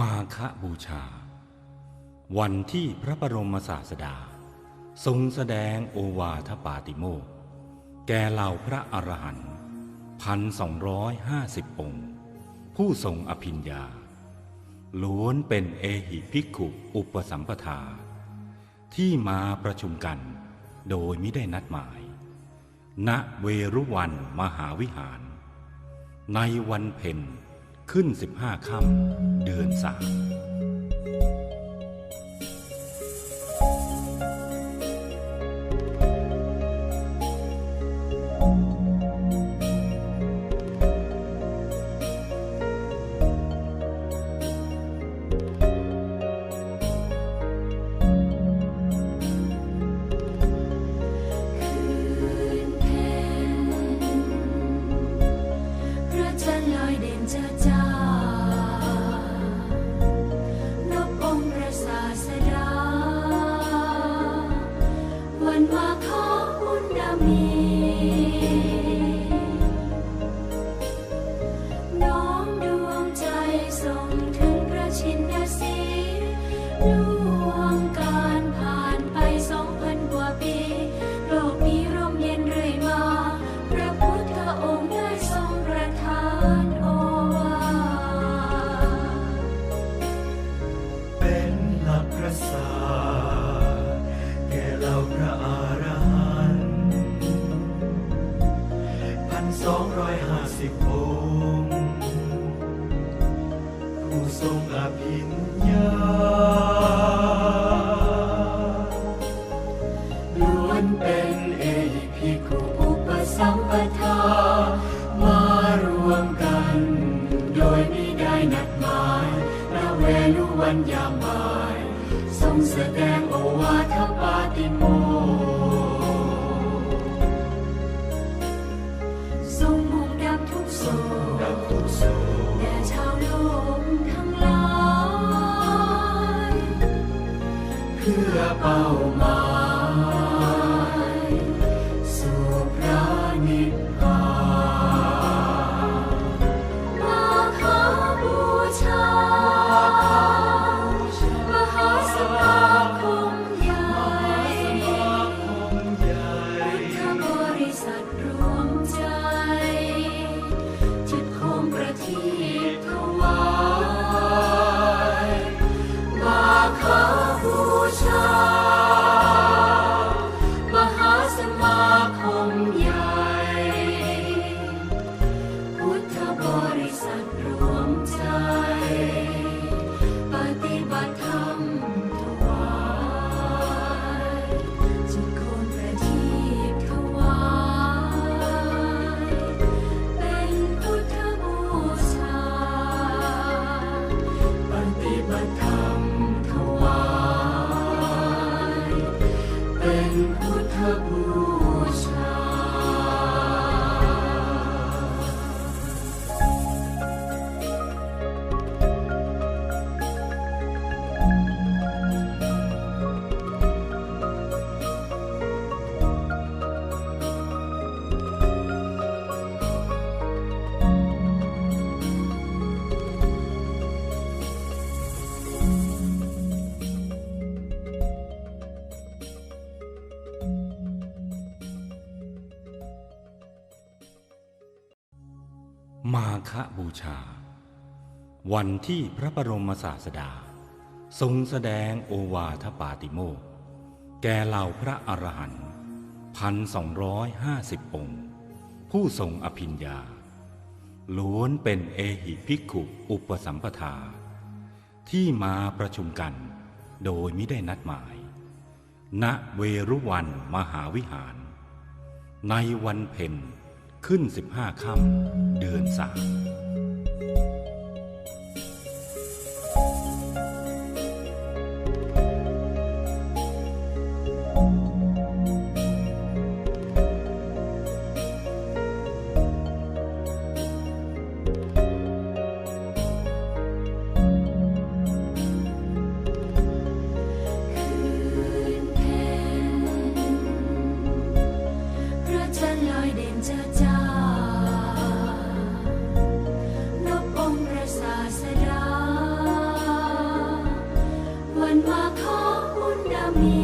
มาคบูชา วันที่พระบรมศาสดา ทรงแสดงโอวาทปาติโมกแก่เหล่าพระอรหันต์พันสองร้อยห้าสิบองค์ ผู้ทรงอภิญญา ล้วนเป็นเอหิภิกขุอุปสัมปทา ที่มาประชุมกันโดยไม่ได้นัดหมาย ณเวรุวันมหาวิหาร ในวันเพ็ญ ขึ้นสิบห้าค่ำเดือนสาม ร้อยห้าสิบองค์ผู้ทรงอภิญญาล้วนเป็นเอภิกขุอุปสัมปทามารวมกัน โดยมิได้นัดหมายณเวลุวันยามบ่าย ทรงแสดงโอวาทปาติโมก พื่ คบูชา วันที่พระบรมศาสดา ทรงแสดงโอวาทปาติโมกข์แก่เหล่าพระอรหันต์พันสองร้อยห้าสิบองค์ ผู้ทรงอภิญญา ล้วนเป็นเอหิภิกขุอุปสัมปทา ที่มาประชุมกันโดยไม่ได้นัดหมาย ณเวรุวันมหาวิหาร ในวันเพ็ญ ขึ้นสิบห้าค่ำเดือนสามานว่าขอบุญนามี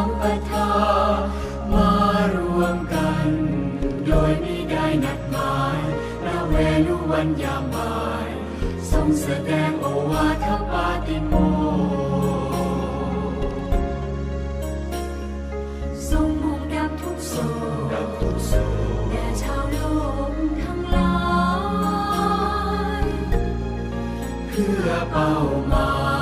สัมปทา มารวมกัน โดยมิได้นัดหมายนาเวลุวันยามบ่าย ทรงแสดงโอวาทปาติโมทรงมุ่งดับทุกโศกทุกโศกแด่ชาวโลกทั้งหลาย เพื่อเป้าหมาย